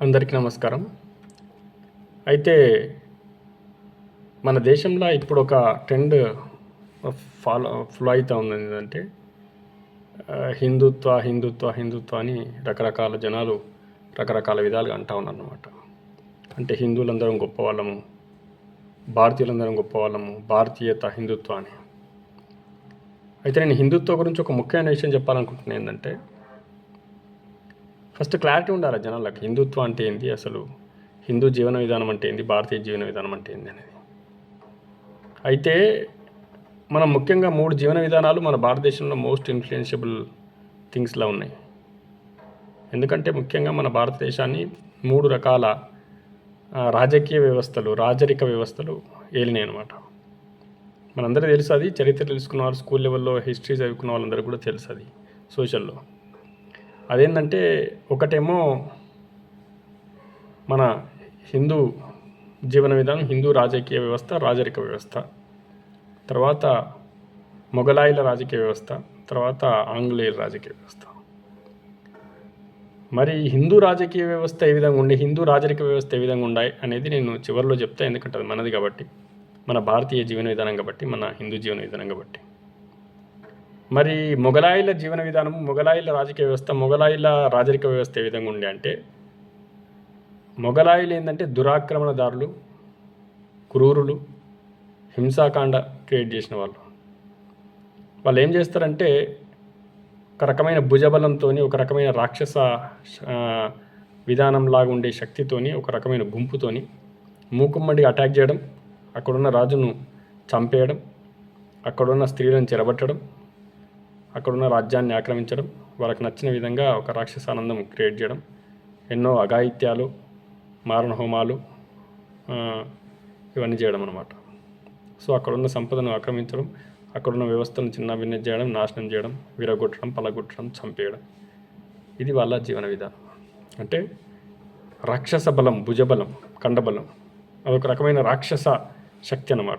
అందరికీ నమస్కారం. అయితే మన దేశంలో ఇప్పుడు ఒక ట్రెండ్ ఫాలో ఫ్లో అవుతూ ఉంది. ఏంటంటే హిందుత్వ హిందుత్వ హిందుత్వ అని రకరకాల జనాలు రకరకాల విధాలుగా అంటూ ఉన్నారు అనమాట అంటే హిందువులందరం గొప్పవాళ్ళము భారతీయులందరం గొప్పవాళ్ళము భారతీయత హిందుత్వ అని. అయితే నేను హిందుత్వ గురించి ఒక ముఖ్యమైన విషయం చెప్పాలనుకుంటున్నాను ఏంటంటే ఫస్ట్ క్లారిటీ ఉండాలి జనాలకు. హిందుత్వం అంటే ఏంటి అసలు హిందూ జీవన విధానం అంటే ఏంటి భారతీయ జీవన విధానం అంటే ఏంటి అనేది. అయితే మనం ముఖ్యంగా మూడు జీవన విధానాలు మన భారతదేశంలో మోస్ట్ ఇన్ఫ్లుయెన్షియబుల్ థింగ్స్లా ఉన్నాయి. ఎందుకంటే ముఖ్యంగా మన భారతదేశాన్ని మూడు రకాల రాజకీయ వ్యవస్థలు రాజరిక వ్యవస్థలు ఏలినాయి అనమాట మనందరూ తెలుసు అది. చరిత్ర తెలుసుకున్న వాళ్ళు స్కూల్ లెవెల్లో హిస్టరీ చదువుకున్న వాళ్ళందరూ కూడా తెలుసు అది సోషల్లో. అదేంటంటే ఒకటేమో మన హిందూ జీవన విధానం హిందూ రాజకీయ వ్యవస్థ రాజరిక వ్యవస్థ. తర్వాత మొఘలాయిల రాజకీయ వ్యవస్థ తర్వాత ఆంగ్లేయుల రాజకీయ వ్యవస్థ. మరి హిందూ రాజకీయ వ్యవస్థ ఏ విధంగా ఉండి హిందూ రాజరిక వ్యవస్థ ఏ విధంగా ఉండాయి అనేది నేను చివరిలో చెప్తా ఎందుకంటే అది మనది కాబట్టి. మన భారతీయ జీవన విధానం కాబట్టి మన హిందూ జీవన విధానం కాబట్టి. మరి మొఘలాయిల జీవన విధానం మొఘలాయిల రాజకీయ వ్యవస్థ మొఘలాయిల రాజరిక వ్యవస్థ ఏ విధంగా ఉండే అంటే మొఘలాయిలు ఏంటంటే దురాక్రమణదారులు క్రూరులు హింసాకాండ క్రియేట్ చేసిన వాళ్ళు. వాళ్ళు ఏం చేస్తారంటే ఒక రకమైన భుజబలంతో ఒక రకమైన రాక్షస విధానంలాగా ఉండే శక్తితోని ఒక రకమైన గుంపుతోని మూకుమ్మడిగా అటాక్ చేయడం అక్కడున్న రాజును చంపేయడం అక్కడున్న స్త్రీలను చెరబట్టడం అక్కడున్న రాజ్యాన్ని ఆక్రమించడం వాళ్ళకి నచ్చిన విధంగా ఒక రాక్షసానందం క్రియేట్ చేయడం ఎన్నో అఘాయిత్యాలు మారణ హోమాలు ఇవన్నీ చేయడం అనమాట సో అక్కడున్న సంపదను ఆక్రమించడం అక్కడున్న వ్యవస్థను చిన్న చేయడం నాశనం చేయడం విరగొట్టడం పలగొట్టడం చంపేయడం. ఇది వాళ్ళ జీవన విధానం. అంటే రాక్షస బలం భుజబలం కండబలం అదొక రకమైన రాక్షస శక్తి అన్నమాట.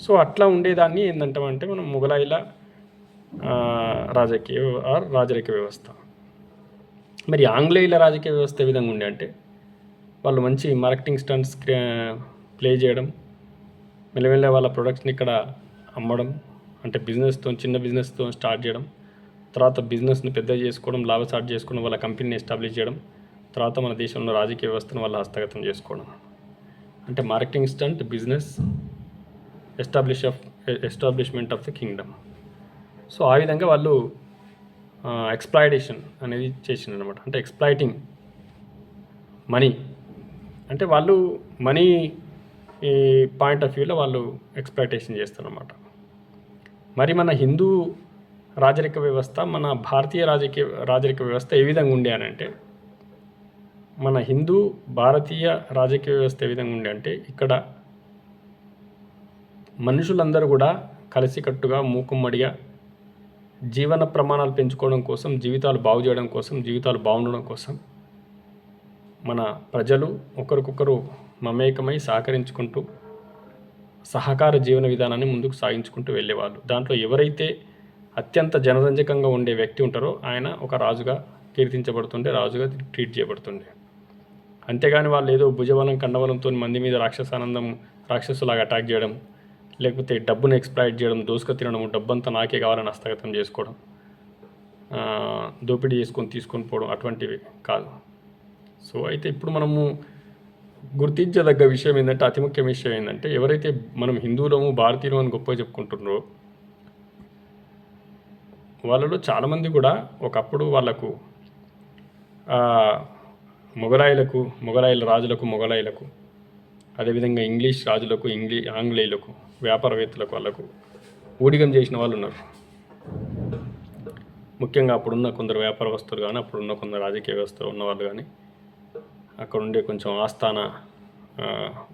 సో అట్లా ఉండేదాన్ని ఏంటంటామంటే మనం మొఘలాయిల రాజకీయ ఆర్ రాజరిక వ్యవస్థ. మరి ఆంగ్లేయుల రాజకీయ వ్యవస్థ ఏ విధంగా ఉండే అంటే వాళ్ళు మంచి మార్కెటింగ్ స్టంట్స్ ప్లే చేయడం మెల్లమెల్ల వాళ్ళ ప్రొడక్ట్స్ని ఇక్కడ అమ్మడం అంటే బిజినెస్తో చిన్న బిజినెస్తో స్టార్ట్ చేయడం తర్వాత బిజినెస్ని పెద్ద చేసుకోవడం లాభసాటి చేసుకోవడం వాళ్ళ కంపెనీని ఎస్టాబ్లిష్ చేయడం తర్వాత మన దేశంలో రాజకీయ వ్యవస్థను వాళ్ళ హస్తగతం చేసుకోవడం. అంటే marketing stunt business establish of establishment of the kingdom so ఆ విధంగా వాళ్ళు ఎక్స్ప్లాయిటేషన్ అనేది చేసిండ్రు అనమాట అంటే ఎక్స్ప్లాయిటింగ్ మనీ అంటే వాళ్ళు మనీ ఈ పాయింట్ ఆఫ్ వ్యూలో వాళ్ళు ఎక్స్ప్లాయిటేషన్ చేస్తారన్నమాట. మరి మన హిందూ రాజరిక వ్యవస్థ మన భారతీయ రాజకీయ రాజరిక వ్యవస్థ ఏ విధంగా ఉండే అని అంటే మన హిందూ భారతీయ రాజకీయ వ్యవస్థ ఏ విధంగా ఉండే అంటే ఇక్కడ మనుషులందరూ కూడా కలిసికట్టుగా మూకుమ్మడిగా జీవన ప్రమాణాలు పెంచుకోవడం కోసం జీవితాలు బాగు చేయడం కోసం జీవితాలు బాగుండడం కోసం మన ప్రజలు ఒకరికొకరు మమేకమై సహకరించుకుంటూ సహకార జీవన విధానాన్ని ముందుకు సాగించుకుంటూ వెళ్ళేవాళ్ళు. దాంట్లో ఎవరైతే అత్యంత జనరంజకంగా ఉండే వ్యక్తి ఉంటారో ఆయన ఒక రాజుగా కీర్తించబడుతుండే రాజుగా ట్రీట్ చేయబడుతుండే. అంతేగాని వాళ్ళు ఏదో భుజబలం కండబలంతో మంది మీద రాక్షసానందం రాక్షసులాగా అటాక్ చేయడం లేకపోతే డబ్బును ఎక్స్ప్లాయిట్ చేయడం దోసుక తినడం డబ్బంతా నాకే కావాలని హస్తగతం చేసుకోవడం దోపిడీ చేసుకొని తీసుకొని పోవడం అటువంటివి కాదు. సో అయితే ఇప్పుడు మనము గుర్తించదగ్గ విషయం ఏంటంటే అతి ముఖ్య విషయం ఏంటంటే ఎవరైతే మనం హిందువులము భారతీయులు అని గొప్పగా చెప్పుకుంటున్నారో వాళ్ళలో చాలామంది కూడా ఒకప్పుడు వాళ్ళకు మొగలాయిలకు మొగలాయిల రాజులకు మొగలాయిలకు అదేవిధంగా ఇంగ్లీష్ రాజులకు ఇంగ్లీ ఆంగ్లేయులకు వ్యాపారవేత్తలకు వాళ్ళకు ఊడిగం చేసిన వాళ్ళు ఉన్నారు. ముఖ్యంగా అప్పుడున్న కొందరు వ్యాపారస్తులు కానీ అప్పుడున్న కొందరు రాజకీయ వ్యవస్థలో ఉన్నవాళ్ళు కానీ అక్కడ ఉండే కొంచెం ఆస్థాన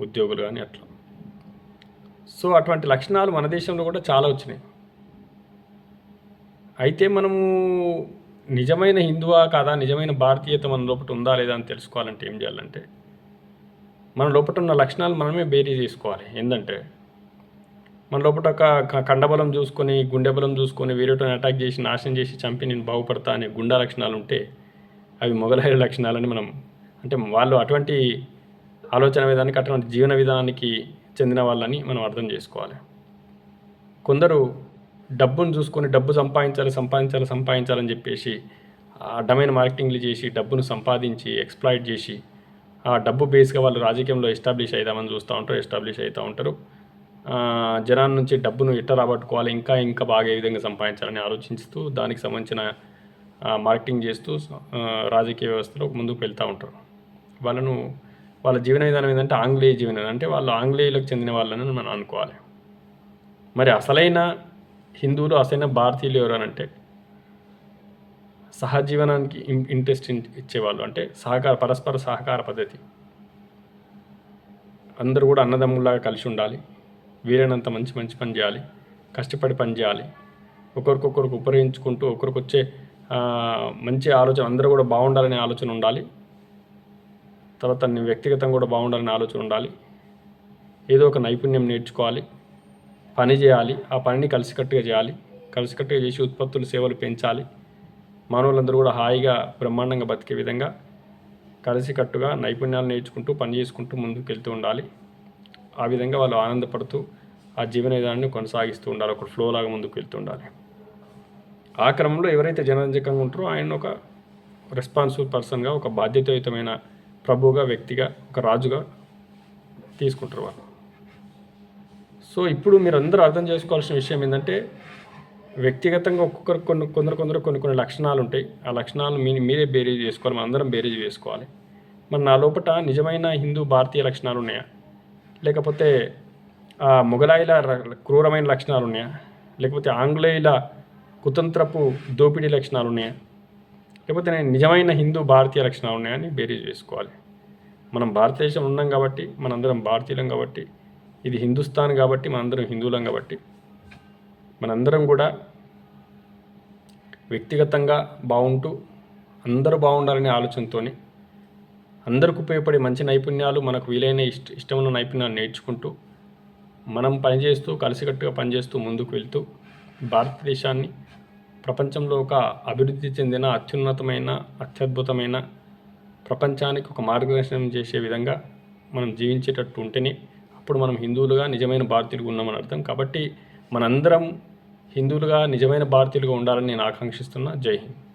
ఉద్యోగులు కానీ అట్లా. సో అటువంటి లక్షణాలు మన దేశంలో కూడా చాలా వచ్చినాయి. అయితే మనము నిజమైన హిందువా కాదా నిజమైన భారతీయత మన లోపల ఉందా లేదా అని తెలుసుకోవాలంటే ఏం చేయాలంటే మన లోపల ఉన్న లక్షణాలు మనమే బేరీ చేసుకోవాలి. ఏంటంటే మన లోపల ఒక కండబలం చూసుకొని గుండె బలం చూసుకొని వేరేటో అటాక్ చేసి నాశనం చేసి చంపి నేను బాగుపడతా అనే గుండా లక్షణాలు ఉంటే అవి మొగలాయి లక్షణాలని మనం అంటే వాళ్ళు అటువంటి ఆలోచన విధానానికి అటువంటి జీవన విధానానికి చెందిన వాళ్ళని మనం అర్థం చేసుకోవాలి. కొందరు డబ్బును చూసుకొని డబ్బు సంపాదించాలి సంపాదించాలి సంపాదించాలని చెప్పేసి అడ్డమైన మార్కెటింగ్లు చేసి డబ్బును సంపాదించి ఎక్స్ప్లాయిట్ చేసి డబ్బు బేస్గా వాళ్ళు రాజకీయంలో ఎస్టాబ్లిష్ అవుదామని చూస్తూ ఉంటారు ఎస్టాబ్లిష్ అవుతూ ఉంటారు. జనాల నుంచి డబ్బును ఎట్ట రాబట్టుకోవాలి ఇంకా ఇంకా బాగా ఏ విధంగా సంపాదించాలని ఆలోచిస్తూ దానికి సంబంధించిన మార్కెటింగ్ చేస్తూ రాజకీయ వ్యవస్థలో ముందుకు వెళ్తూ ఉంటారు. వాళ్ళను వాళ్ళ జీవన విధానం ఏంటంటే ఆంగ్లేయ జీవన అంటే వాళ్ళు ఆంగ్లేయులకు చెందిన వాళ్ళని మనం అనుకోవాలి. మరి అసలైన హిందువులు అసలైన భారతీయులు ఎవరనంటే సహజీవనానికి ఇంట్రెస్ట్ ఇచ్చేవాళ్ళు. అంటే సహకార పరస్పర సహకార పద్ధతి. అందరూ కూడా అన్నదమ్ముల్లాగా కలిసి ఉండాలి. వీలైనంత మంచి మంచి పని చేయాలి. కష్టపడి పని చేయాలి. ఒకరికొకరికి ఉపయోగించుకుంటూ ఒకరికి వచ్చే మంచి ఆలోచన అందరూ కూడా బాగుండాలనే ఆలోచన ఉండాలి. తర్వాత నీ వ్యక్తిగతంగా కూడా బాగుండాలనే ఆలోచన ఉండాలి. ఏదో ఒక నైపుణ్యం నేర్చుకోవాలి. పని చేయాలి. ఆ పనిని కలిసికట్టుగా చేయాలి. కలిసికట్టుగా చేసి ఉత్పత్తులు సేవలు పెంచాలి. మానవులందరూ కూడా హాయిగా బ్రహ్మాండంగా బతికే విధంగా కలిసికట్టుగా నైపుణ్యాలు నేర్చుకుంటూ పని చేసుకుంటూ ముందుకు వెళ్తూ ఉండాలి. ఆ విధంగా వాళ్ళు ఆనందపడుతూ ఆ జీవన విధానాన్ని కొనసాగిస్తూ ఉండాలి. ఒక ఫ్లో లాగా ముందుకు వెళ్తూ ఉండాలి. ఆ క్రమంలో ఎవరైతే జనరంజకంగా ఉంటారో ఆయన ఒక రెస్పాన్సిబుల్ పర్సన్గా ఒక బాధ్యతాయుతమైన ప్రభువుగా వ్యక్తిగా ఒక రాజుగా తీసుకుంటారు వాళ్ళు. సో ఇప్పుడు మీరు అందరూ అర్థం చేసుకోవాల్సిన విషయం ఏంటంటే వ్యక్తిగతంగా ఒక్కొక్కరు కొన్ని కొందరు కొందరు కొన్ని కొన్ని లక్షణాలు ఉంటాయి ఆ లక్షణాలు మీ మీరే బేరీజ్ చేసుకోవాలి. మనం అందరం బేరేజ్ వేసుకోవాలి మరి నా లోపల నిజమైన హిందూ భారతీయ లక్షణాలు ఉన్నాయా లేకపోతే ఆ మొఘలాయిల క్రూరమైన లక్షణాలు ఉన్నాయా లేకపోతే ఆంగ్లేయుల కుతంత్రపు దోపిడీ లక్షణాలు ఉన్నాయా లేకపోతే నేను నిజమైన హిందూ భారతీయ లక్షణాలు ఉన్నాయని బేరీజ్ వేసుకోవాలి. మనం భారతదేశం ఉన్నాం కాబట్టి మనందరం భారతీయులం కాబట్టి ఇది హిందుస్థాన్ కాబట్టి మనందరం హిందువులం కాబట్టి మనందరం కూడా వ్యక్తిగతంగా బాగుంటూ అందరూ బాగుండాలనే ఆలోచనతోని అందరికి ఉపయోగపడే మంచి నైపుణ్యాలు మనకు వీలైన ఇష్ట ఇష్టమైన నైపుణ్యాలు నేర్చుకుంటూ మనం పనిచేస్తూ కలిసికట్టుగా పనిచేస్తూ ముందుకు వెళ్తూ భారతదేశాన్ని ప్రపంచంలో ఒక అభివృద్ధి చెందిన అత్యున్నతమైన అత్యద్భుతమైన ప్రపంచానికి ఒక మార్గదర్శనం చేసే విధంగా మనం జీవించేటట్టు ఉంటేనే అప్పుడు మనం హిందువులుగా నిజమైన భారతీయులుగా ఉన్నామని అర్థం. కాబట్టి మనందరం హిందువులుగా నిజమైన భారతీయులుగా ఉండాలని నేను ఆకాంక్షిస్తున్నా. జై హింద్.